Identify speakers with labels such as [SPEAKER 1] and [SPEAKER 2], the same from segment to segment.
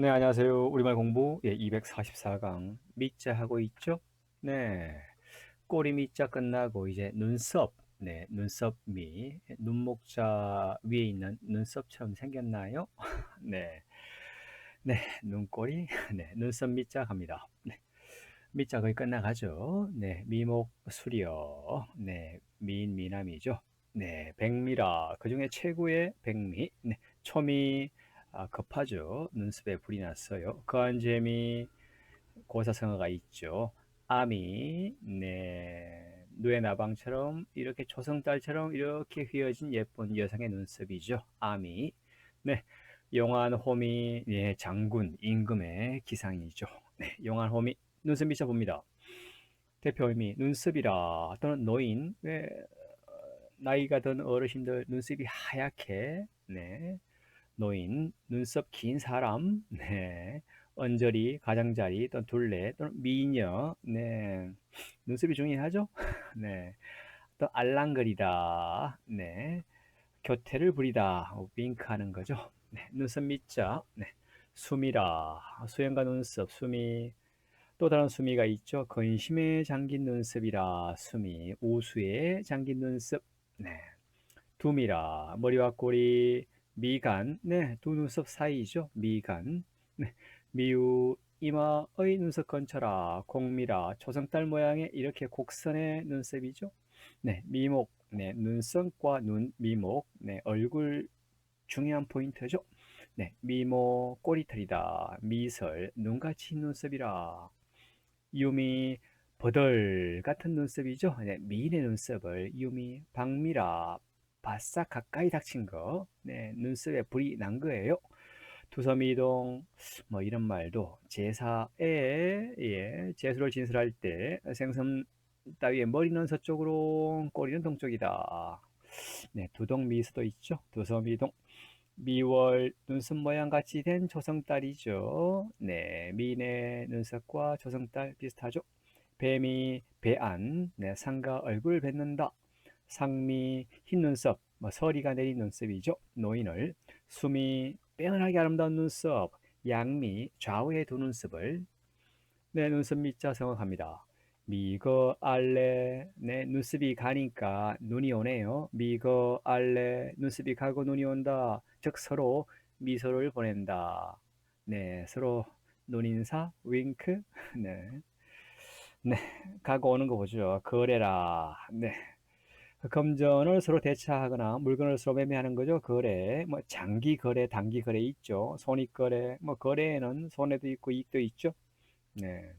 [SPEAKER 1] 네, 안녕하세요. 우리말 공부 예, 244강 미자 하고 있죠? 네. 꼬리 미자 끝나고 이제 눈썹. 네, 눈썹 미. 눈목자 위에 있는 눈썹처럼 생겼나요? 네. 네, 눈꼬리. 네, 눈썹 미자 갑니다. 네. 미자 거의 끝나가죠. 네, 미목 수려. 네, 미인 미남이죠. 네, 백미라. 그 중에 최고의 백미. 네, 초미 아, 급하죠. 눈썹에 불이 났어요. 그한재미 고사성어가 있죠. 아미, 네, 누에 나방처럼 이렇게 초성달처럼 이렇게 휘어진 예쁜 여성의 눈썹이죠. 아미, 네, 용한 호미, 네, 장군 임금의 기상이죠. 네, 용한 호미 눈썹 미쳐 봅니다. 대표 의미 눈썹이라 또는 노인, 네, 나이가 든 어르신들 눈썹이 하얗게, 네, 노인, 눈썹 긴 사람, 네, 언저리, 가장자리, 또는 둘레, 또는 미녀, 네, 눈썹이 중요하죠? 네, 또 알랑거리다, 네, 교태를 부리다, 윙크하는 거죠. 네, 눈썹 밑자, 네, 수미라, 수영과 눈썹, 수미, 또 다른 수미가 있죠. 근심에 잠긴 눈썹이라 수미, 우수에 잠긴 눈썹, 네, 두미라, 머리와 꼬리, 미간, 네, 두 눈썹 사이죠. 미간, 네, 미우, 이마의 눈썹 건쳐라, 공미라, 초성달 모양의 이렇게 곡선의 눈썹이죠. 네, 미목, 네, 눈썹과 눈, 미목, 네, 얼굴 중요한 포인트죠. 네, 미모, 꼬리털이다, 미설, 눈같이 눈썹이라, 유미, 버들 같은 눈썹이죠. 네, 미인의 눈썹을 유미, 박미라, 바싹 가까이 닥친 거, 네, 눈썹에 불이 난 거예요. 두섬이동, 뭐 이런 말도 제사에, 예, 제수를 진술할 때 생선 따위에 머리는 서쪽으로, 꼬리는 동쪽이다. 네, 두동 미수도 있죠. 두섬이동. 미월 눈썹 모양 같이 된 조성딸이죠. 네, 미인의 눈썹과 조성딸 비슷하죠. 뱀이 배안, 네, 상가 얼굴 뱉는다. 상미 흰 눈썹, 뭐 서리가 내린 눈썹이죠. 노인을 수미 빼어나게 아름다운 눈썹, 양미 좌우의 두 눈썹을 내 눈썹 밑자 성악합니다. 미거 알레 내 눈썹이 가니까 눈이 오네요. 미거 알레 눈썹이 가고 눈이 온다. 즉 서로 미소를 보낸다. 네, 서로 눈인사, 윙크. 네. 네, 가고 오는 거 보죠. 거래라. 네. 금전을 서로 대차하거나 물건을 서로 매매하는 거죠. 거래, 뭐 장기 거래, 단기 거래 있죠. 손익 거래, 뭐 거래에는 손해도 있고 이익도 있죠. 네.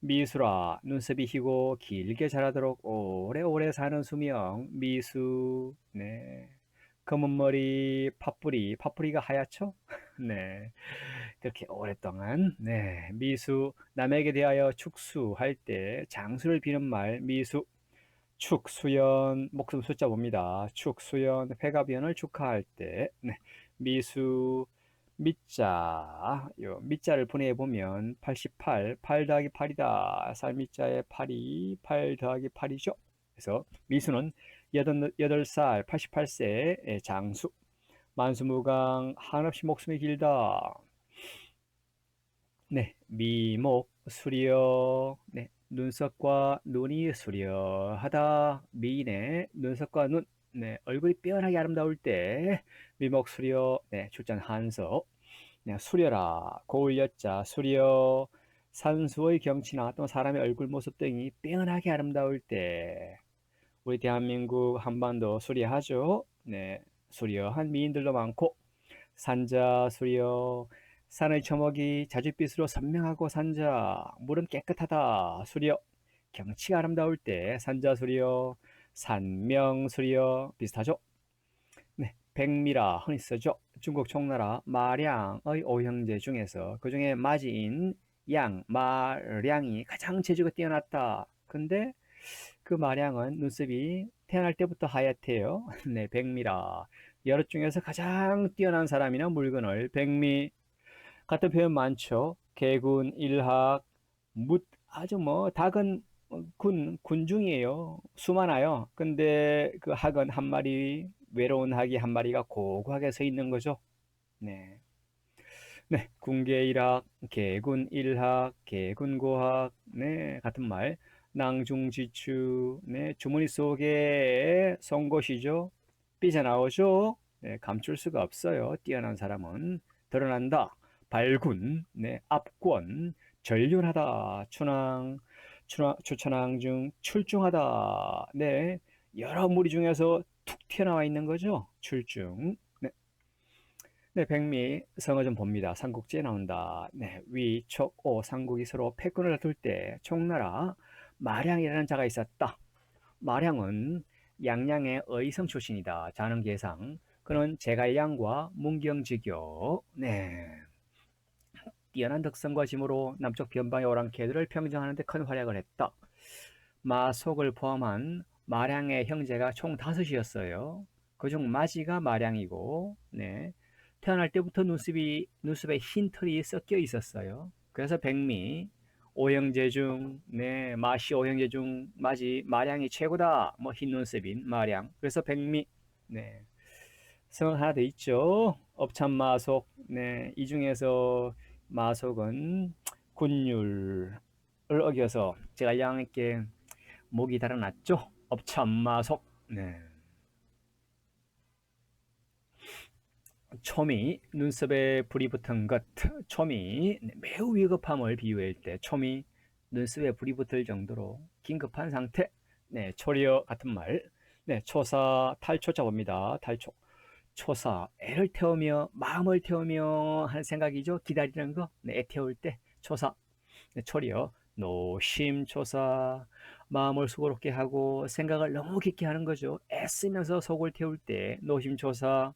[SPEAKER 1] 미수라, 눈썹이 희고 길게 자라도록 오래오래 사는 수명, 미수, 네. 검은 머리, 팥뿌리, 팥뿌리가 하얗죠? 네. 그렇게 오랫동안, 네. 미수, 남에게 대하여 축수할 때 장수를 비는 말, 미수, 축, 수연, 목숨 숫자 봅니다. 축, 수연, 회가변을 축하할 때, 네. 미수, 밑자, 요 밑자를 분해해 보면 88, 8 더하기 8이다. 살밑자의 8이 8 더하기 8이죠. 그래서 미수는 8, 살 88세의 장수. 만수무강, 한없이 목숨이 길다. 네, 미목, 수리어, 네, 눈썹과 눈이 수려하다. 미인의 눈썹과 눈, 네, 얼굴이 빼어나게 아름다울 때 미목 수려, 네, 출전 한서, 네, 수려라, 고울 여자, 수려, 산수의 경치나 또 사람의 얼굴 모습 등이 빼어나게 아름다울 때 우리 대한민국 한반도 수려하죠. 네, 수려한 미인들도 많고 산자 수려, 산의 초목이 자줏빛으로 선명하고 산자, 물은 깨끗하다. 수려, 경치가 아름다울 때 산자 수려, 산명 수려 비슷하죠? 네, 백미라 흔히 쓰죠. 중국 총나라 마량의 오형제 중에서 그 중에 마지인 양, 마량이 가장 재주가 뛰어났다. 근데 그 마량은 눈썹이 태어날 때부터 하얗대요. 네, 백미라. 여러 중에서 가장 뛰어난 사람이나 물건을 백미 같은 표현 많죠. 개군, 일학, 묻, 아주 뭐, 닭은 군, 군중이에요. 수많아요. 근데 그 학은 한 마리, 외로운 학이 한 마리가 고고하게 서 있는 거죠. 네. 네, 군계일학, 개군일학, 개군고학, 네, 같은 말. 낭중지추, 네, 주머니 속에 선 것이죠. 삐져나오죠. 네, 감출 수가 없어요. 뛰어난 사람은 드러난다. 발군, 네, 압권, 전륜하다. 춘왕, 춘왕, 추천왕 중 출중하다. 네, 여러 무리 중에서 툭 튀어나와 있는 거죠. 출중. 네. 네, 백미 성어 좀 봅니다. 삼국지에 나온다. 네, 위, 촉, 오, 삼국이 서로 패권을 다툴 때 총나라 마량이라는 자가 있었다. 마량은 양양의 의성 출신이다. 자능계상. 그는 제갈량과 문경지교. 네. 뛰어난 덕성과 짐으로 남쪽 변방의 오랑캐들을 평정하는 데 큰 활약을 했다. 마속을 포함한 마량의 형제가 총 다섯이었어요. 그중 마지가 마량이고, 네. 태어날 때부터 눈썹이, 눈썹에 흰 털이 섞여 있었어요. 그래서 백미, 오형제 중, 네, 마시 오형제 중 마지 마량이 최고다. 뭐 흰 눈썹인 마량. 그래서 백미, 네, 성 하나 더 있죠. 업참마속, 네, 이 중에서 마속은 군율을 어겨서 제가 양에게 목이 달아났죠. 업참마속, 네. 초미, 눈썹에 불이 붙은 것, 초미, 네, 매우 위급함을 비유할 때 초미, 눈썹에 불이 붙을 정도로 긴급한 상태, 네, 초리어 같은 말, 네, 초사, 탈초자 봅니다. 탈초. 초사, 애를 태우며, 마음을 태우며 하는 생각이죠. 기다리는 거, 네, 애 태울 때, 초사, 네, 초리어, 노심초사, 마음을 수고롭게 하고 생각을 너무 깊게 하는 거죠. 애쓰면서 속을 태울 때, 노심초사,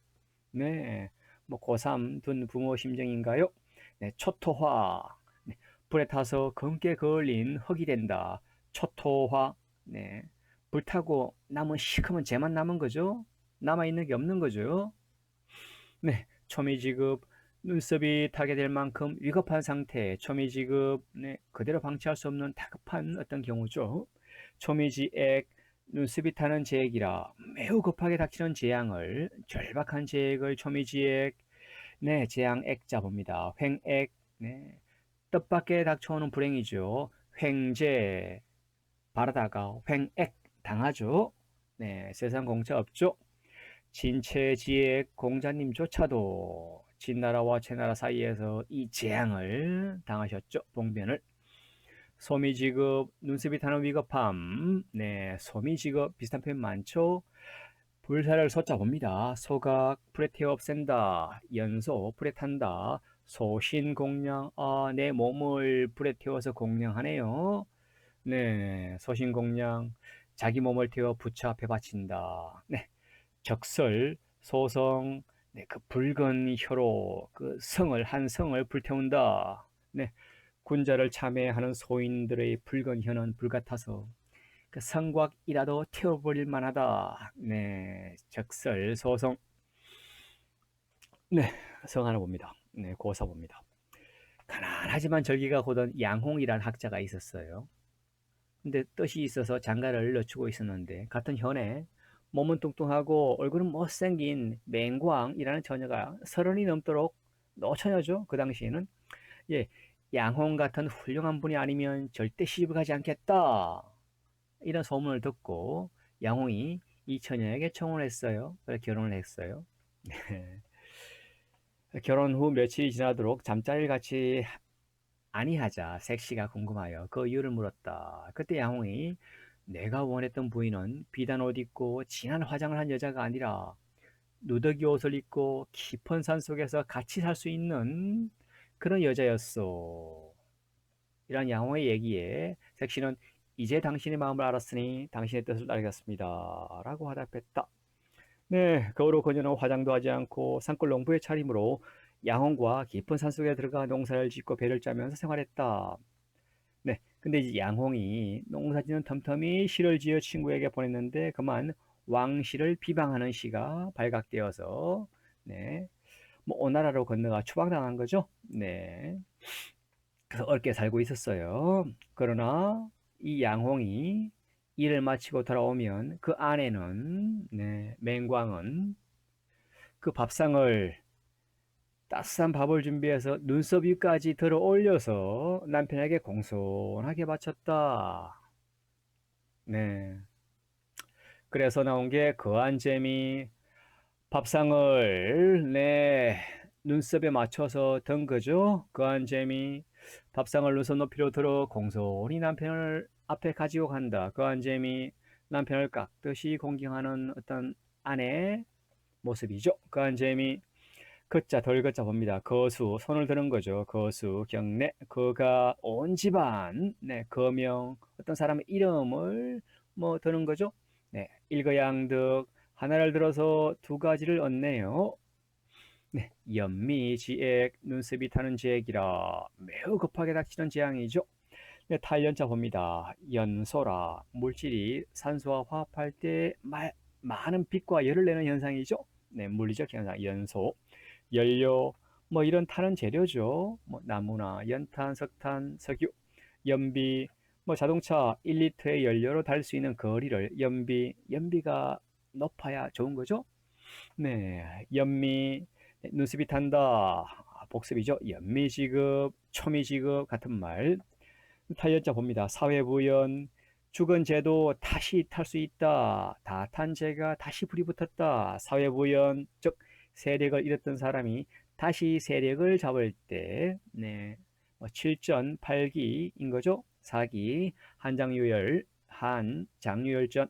[SPEAKER 1] 네, 뭐 고3 둔 부모 심정인가요? 네, 초토화. 네, 불에 타서 검게 그을린 흙이 된다. 초토화. 네, 불 타고 남은 시커먼 재만 남은 거죠. 남아 있는 게 없는 거죠. 네, 초미지급 눈썹이 타게 될 만큼 위급한 상태, 초미지급 네, 그대로 방치할 수 없는 다급한 어떤 경우죠. 초미지액 눈썹이 타는 재액이라 매우 급하게 닥치는 재앙을 절박한 재액을 초미지액 네 재앙액 자 봅니다. 횡액 네 뜻밖의 닥쳐오는 불행이죠. 횡재 바라다가 횡액 당하죠. 네 세상 공짜 없죠. 진체지액 공자님조차도 진나라와 제나라 사이에서 이 재앙을 당하셨죠. 봉변을 소미지급, 눈썹이 타는 위급함, 네, 소미지급 비슷한 표현 많죠? 불사를 소자 봅니다. 소각, 불에 태워 없앤다. 연소, 불에 탄다. 소신 공량, 아, 내 몸을 불에 태워서 공량하네요. 네, 소신 공량, 자기 몸을 태워 부처 앞에 바친다. 네, 적설, 소성, 네, 그 붉은 혀로 그 성을, 한 성을 불태운다. 네, 군자를 참회하는 소인들의 붉은 혀는 불같아서 그 성곽이라도 태워버릴 만하다. 네, 적설 소송. 네, 성 하나 봅니다. 네, 고사 봅니다. 가난하지만 절기가 고던 양홍이란 학자가 있었어요. 근데 뜻이 있어서 장가를 늦추고 있었는데 같은 현에 몸은 뚱뚱하고 얼굴은 못생긴 맹광이라는 처녀가 서른이 넘도록 노처녀죠. 그 당시에는 예, 양홍 같은 훌륭한 분이 아니면 절대 시집을 가지 않겠다. 이런 소문을 듣고 양홍이 이 처녀에게 청혼했어요. 그래서 결혼을 했어요. 네. 결혼 후 며칠이 지나도록 잠자리를 같이 아니하자 섹시가 궁금하여 그 이유를 물었다. 그때 양홍이 내가 원했던 부인은 비단 옷 입고 진한 화장을 한 여자가 아니라 누더기 옷을 입고 깊은 산 속에서 같이 살 수 있는 그런 여자였어. 이런 양호의 얘기에 섹시는 이제 당신의 마음을 알았으니 당신의 뜻을 알겠습니다. 라고 화답했다. 네, 그 후로 그녀는 화장도 하지 않고 산골 농부의 차림으로 양홍과 깊은 산속에 들어가 농사를 짓고 배를 짜면서 생활했다. 네, 근데 이제 양홍이 농사짓는 텀텀이 시를 지어 친구에게 보냈는데 그만 왕실을 비방하는 시가 발각되어서 네, 뭐 오나라로 건너가 추방당한 거죠. 네. 그래서 어렵게 살고 있었어요. 그러나 이 양홍이 일을 마치고 돌아오면 그 아내는 네, 맹광은 그 밥상을 따스한 밥을 준비해서 눈썹 위까지 들어 올려서 남편에게 공손하게 바쳤다. 네. 그래서 나온 게 거한 재미 밥상을 네 눈썹에 맞춰서 든 거죠. 거한 재미 밥상을 눈썹 높이로 들어 공손히 남편을 앞에 가지고 간다. 거한 재미 남편을 깍듯이 공경하는 어떤 아내의 모습이죠. 거한 재미 그자 덜그자 봅니다. 거수 손을 드는 거죠. 거수 경례 거가 온 집안 네 거명 어떤 사람의 이름을 뭐 드는 거죠. 네 일거양득 하나를 들어서 두 가지를 얻네요. 네 연미지액 눈썹이 타는 지액이라 매우 급하게 닥치는 재앙이죠. 네, 탈연자 봅니다. 연소라 물질이 산소와 화합할 때 마, 많은 빛과 열을 내는 현상이죠. 네, 물리적 현상 연소. 연료 뭐 이런 타는 재료죠. 뭐 나무나 연탄, 석탄, 석유, 연비 뭐 자동차 1리터의 연료로 달 수 있는 거리를 연비 연비가 높아야 좋은 거죠. 네, 연미 눈썹이 탄다. 복습이죠. 연미지급, 초미지급 같은 말. 타연자 봅니다. 사회부연 죽은 죄도 다시 탈 수 있다. 다탄 죄가 다시 불이 붙었다. 사회부연 즉 세력을 잃었던 사람이 다시 세력을 잡을 때, 네, 뭐 7전 8기인 거죠. 4기, 한장유열, 한 장유열전,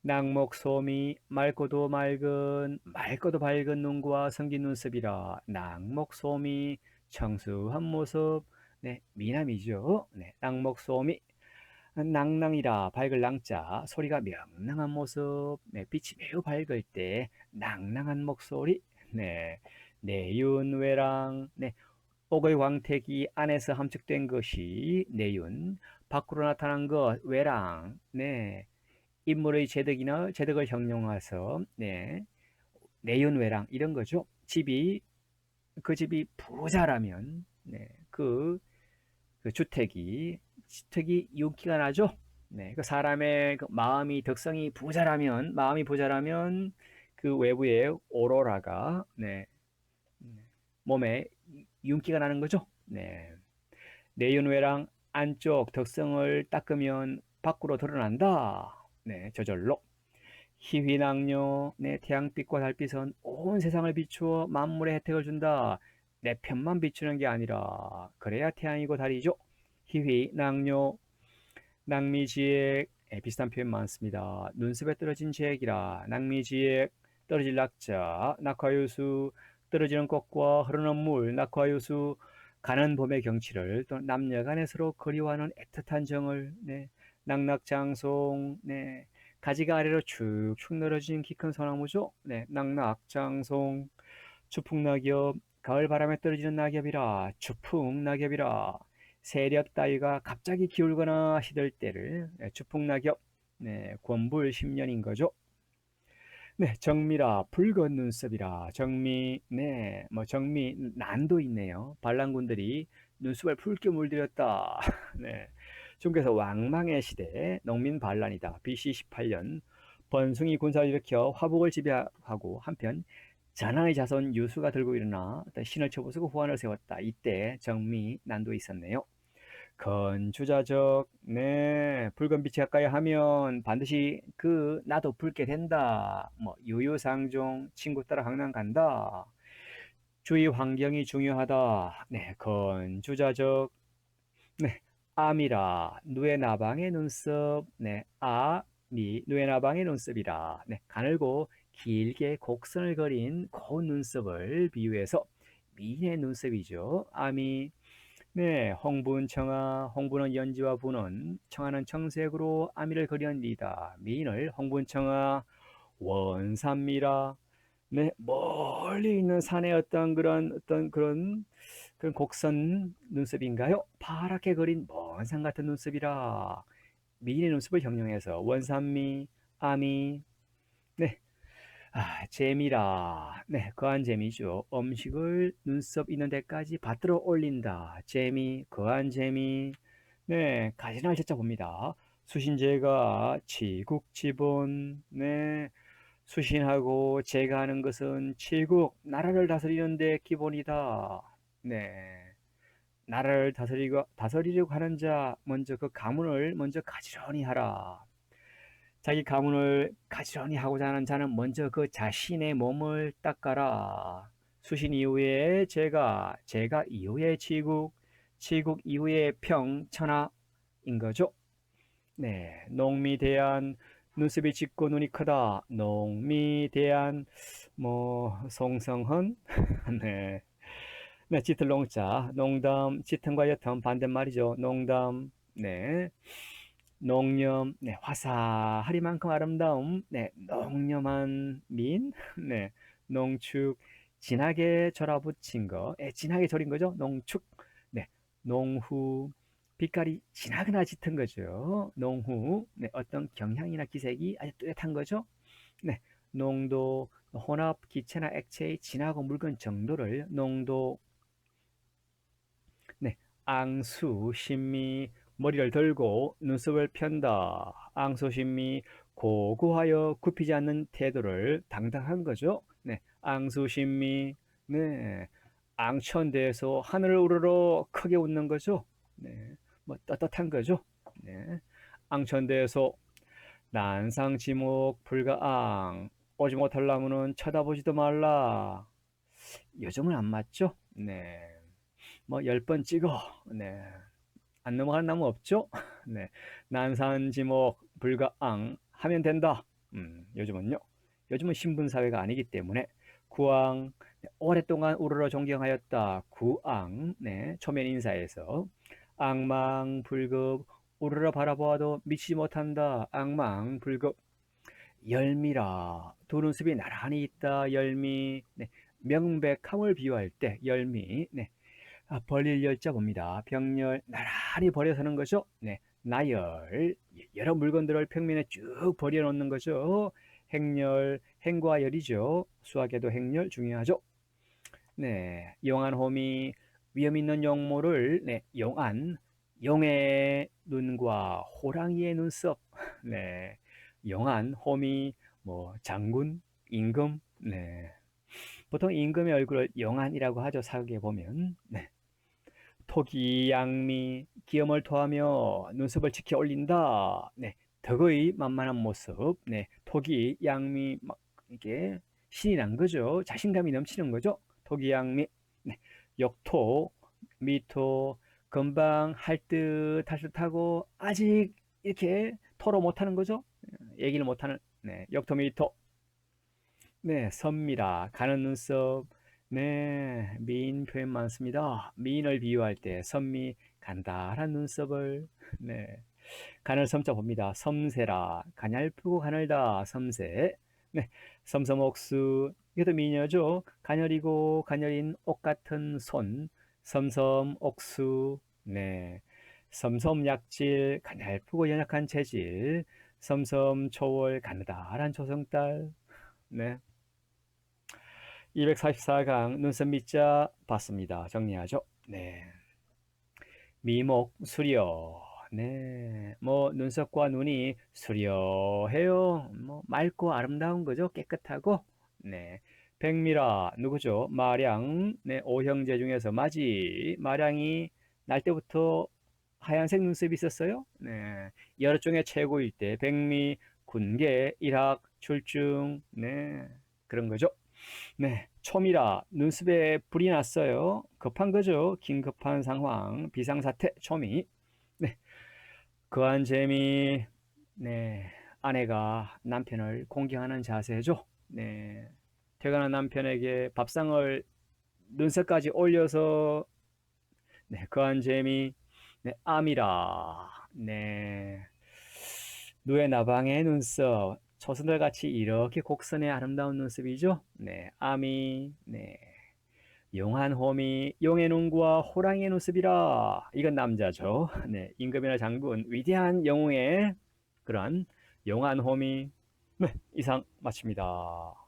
[SPEAKER 1] 낙목소미, 맑고도 맑은, 맑고도 밝은 눈과 성긴 눈썹이라, 낙목소미, 청수한 모습, 네, 미남이죠. 네, 낙목소미, 낭낭이라 밝을 낭자 소리가 명랑한 모습. 네, 빛이 매우 밝을 때 낭낭한 목소리. 네 내윤외랑. 네 옥의 광택이 안에서 함축된 것이. 내윤 밖으로 나타난 것 외랑. 네 인물의 제덕이나 제덕을 형용해서. 네 내윤 외랑. 이런 거죠. 집이 그 집이 부자라면. 네 그 그 주택이 주택이 윤기가 나죠. 네, 그 사람의 그 마음이 덕성이 부자라면 마음이 부자라면 그 외부의 오로라가 네, 몸에 윤기가 나는 거죠. 네, 내윤외랑 안쪽 덕성을 닦으면 밖으로 드러난다. 네, 저절로 희휘낭요, 네, 태양빛과 달빛은 온 세상을 비추어 만물의 혜택을 준다. 내 편만 비추는 게 아니라 그래야 태양이고 달이죠. 희휘, 낭요, 낭미지액 예, 비슷한 표현 많습니다. 눈썹에 떨어진 지액이라 낭미지액 떨어질 낙자, 낙화유수 떨어지는 꽃과 흐르는 물, 낙화유수 가는 봄의 경치를 또 남녀간에 서로 그리워하는 애틋한 정을 네, 낙낙장송 네, 가지가 아래로 축축 늘어진 키 큰 소나무죠. 네, 낙낙장송 추풍낙엽 가을 바람에 떨어지는 낙엽이라 추풍낙엽이라 세력 따위가 갑자기 기울거나 시들 때를 네, 주풍낙엽 네, 권불 10년인 거죠. 네, 정미라 붉은 눈썹이라 정미 네, 뭐 정미 난도 있네요. 반란군들이 눈썹을 붉게 물들였다. 네. 중국에서 왕망의 시대 농민 반란이다. BC 18년 번숭이 군사를 일으켜 화복을 지배하고 한편 전하의 자손 유수가 들고 일어나 신을 쳐부수고 후환을 세웠다. 이때 정미 난도 있었네요. 건주자적 네 붉은 빛이 가까이 하면 반드시 그 나도 붉게 된다. 뭐 유유상종 친구 따라 강남 간다. 주위 환경이 중요하다. 네 건주자적 네 암이라. 누에 나방의 눈썹. 네 아 미 누에 나방의 눈썹이라. 네 가늘고 길게 곡선을 그린 고운 눈썹을 비유해서 미인의 눈썹이죠. 암이 네, 홍분 청아, 홍분은 연지와 분은, 청아는 청색으로 아미를 그렸니다. 미인을 홍분 청아, 원산미라. 네, 멀리 있는 산의 어떤 그런 어떤 그런 그런 곡선 눈썹인가요? 파랗게 그린 먼 산 같은 눈썹이라 미인의 눈썹을 형용해서 원산미, 아미, 네, 아, 재미라. 네, 거한 재미죠. 음식을 눈썹 있는 데까지 받들어 올린다. 재미, 거한 재미. 네, 가지날 찾아봅니다. 수신제가 지국지본, 네, 수신하고 제가 하는 것은 제국 나라를 다스리는데 기본이다. 네. 나라를 다스리고 다스리려고 하는 자 먼저 그 가문을 먼저 가지런히 하라. 자기 가문을 가지런히 하고자 하는 자는 먼저 그 자신의 몸을 닦아라. 수신 이후에 제가, 제가 이후에 지국, 지국 이후에 평 천하인 거죠. 네, 농미 대한 눈썹이 짙고 눈이 크다. 농미 대한 뭐 송성헌, 네, 네, 짙을 농자, 농담, 짙은과 옅은 반대말이죠. 농담, 네. 농염, 네, 화사하리만큼 아름다움, 네, 농염한 민, 네, 농축, 진하게 절아붙인 거, 예, 진하게 절인 거죠. 농축, 네, 농후, 빛깔이 진하거나 짙은 거죠. 농후, 네, 어떤 경향이나 기색이 아주 뚜렷한 거죠. 네, 농도, 혼합, 기체나 액체의 진하고 묽은 정도를 농도, 네, 앙수, 신미, 머리를 들고 눈썹을 편다. 앙소심이 고고하여 굽히지 않는 태도를 당당한 거죠. 네, 앙소심이 네, 앙천대에서 하늘을 우러러 크게 웃는 거죠. 네, 뭐 떳떳한 거죠. 네, 앙천대에서 난상지목 불가앙 오지 못할 나무는 쳐다보지도 말라. 요즘은 안 맞죠? 네, 뭐 열 번 찍어. 네. 안 넘어가는 나무 없죠? 네. 난산지목 불가앙 하면 된다. 음, 요즘은요. 요즘은 신분사회가 아니기 때문에 구앙 네, 오랫동안 우러러 존경하였다. 구앙 네, 초면 인사에서 악망 불급 우러러 바라보아도 미치지 못한다. 악망 불급 열미라 두 눈썹이 나란히 있다. 열미 네, 명백함을 비유할 때 열미 네, 아, 벌릴 열자 봅니다. 병렬 나란히 버려 서는 거죠. 네, 나열 여러 물건들을 평면에 쭉 버려 놓는 거죠. 행렬 행과 열이죠. 수학에도 행렬 중요하죠. 네, 용한 홈이 위험 있는 용모를 네, 용안 용의 눈과 호랑이의 눈썹. 네, 용한 홈이 뭐 장군 임금. 네. 보통 임금의 얼굴을 영안이라고 하죠. 사극에 보면. 네. 토기 양미 기염을 토하며 눈썹을 지켜 올린다. 네, 덕의 만만한 모습. 네, 토기 양미 막 이게 신이 난 거죠. 자신감이 넘치는 거죠. 토기 양미. 네, 역토 미토 금방 할 듯 할 듯하고 아직 이렇게 토로 못하는 거죠. 얘기를 못하는 네, 역토 미토. 네, 선미라 가는 눈썹 네, 미인 표현 많습니다. 미인을 비유할 때 선미, 간달한 눈썹을 네, 간을 섬자 봅니다. 섬세라, 가냘프고 가늘다, 섬세. 네, 섬섬옥수, 이것도 미녀죠. 가녀리고 가녀린 옷 같은 손, 섬섬옥수. 네, 섬섬약질, 가냘프고 연약한 체질, 섬섬초월, 가느다란 조성딸. 네. 244강 눈썹 밑자 봤습니다. 정리하죠. 네. 미목 수려. 네. 뭐 눈썹과 눈이 수려해요. 뭐 맑고 아름다운 거죠. 깨끗하고. 네. 백미라 누구죠? 마량. 네. 오형제 중에서 마지. 마량이 날 때부터 하얀색 눈썹이 있었어요. 네. 여러 중에 최고일 때 백미, 군계, 일학, 출중. 네. 그런 거죠. 네, 초미라 눈썹에 불이 났어요. 급한 거죠. 긴급한 상황, 비상사태, 초미. 네, 그한 재미. 네, 아내가 남편을 공경하는 자세죠. 네, 퇴근한 남편에게 밥상을 눈썹까지 올려서 네, 그한 재미. 네, 암이라. 네, 누에 나방의 눈썹. 초선들 같이 이렇게 곡선의 아름다운 눈썹이죠. 네, 아미, 네, 용한 호미, 용의 눈과 호랑이의 눈썹이라. 이건 남자죠. 네, 임금이나 장군, 위대한 영웅의 그런 용한 호미. 네, 이상 마칩니다.